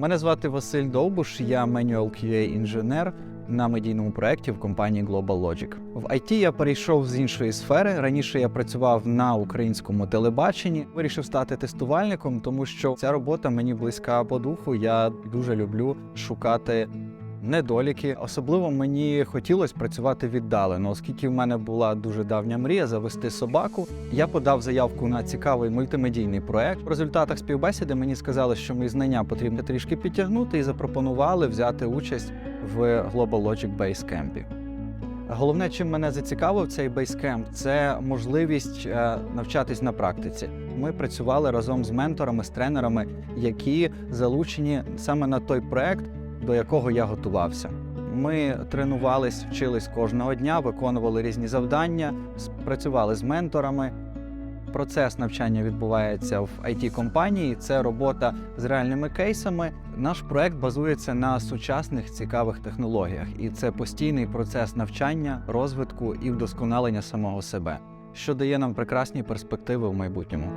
Мене звати Василь Довбуш, я manual QA інженер на медійному проєкті в компанії Global Logic. В IT я перейшов з іншої сфери. Раніше я працював на українському телебаченні. Вирішив стати тестувальником, тому що ця робота мені близька по духу. Я дуже люблю шукати. Недоліки, особливо мені хотілося працювати віддалено, оскільки в мене була дуже давня мрія завести собаку. Я подав заявку на цікавий мультимедійний проект. В результатах співбесіди мені сказали, що мої знання потрібно трішки підтягнути, і запропонували взяти участь в Global Logic Basecamp. Головне, чим мене зацікавив цей Basecamp, це можливість е, навчатись на практиці. Ми працювали разом з менторами, з тренерами, які залучені саме на той проект, до якого я готувався. Ми тренувались, вчились кожного дня, виконували різні завдання, працювали з менторами. Процес навчання відбувається в it компанії Це робота з реальними кейсами. Наш проект базується на сучасних цікавих технологіях, і це постійний процес навчання, розвитку і вдосконалення самого себе, що дає нам прекрасні перспективи в майбутньому.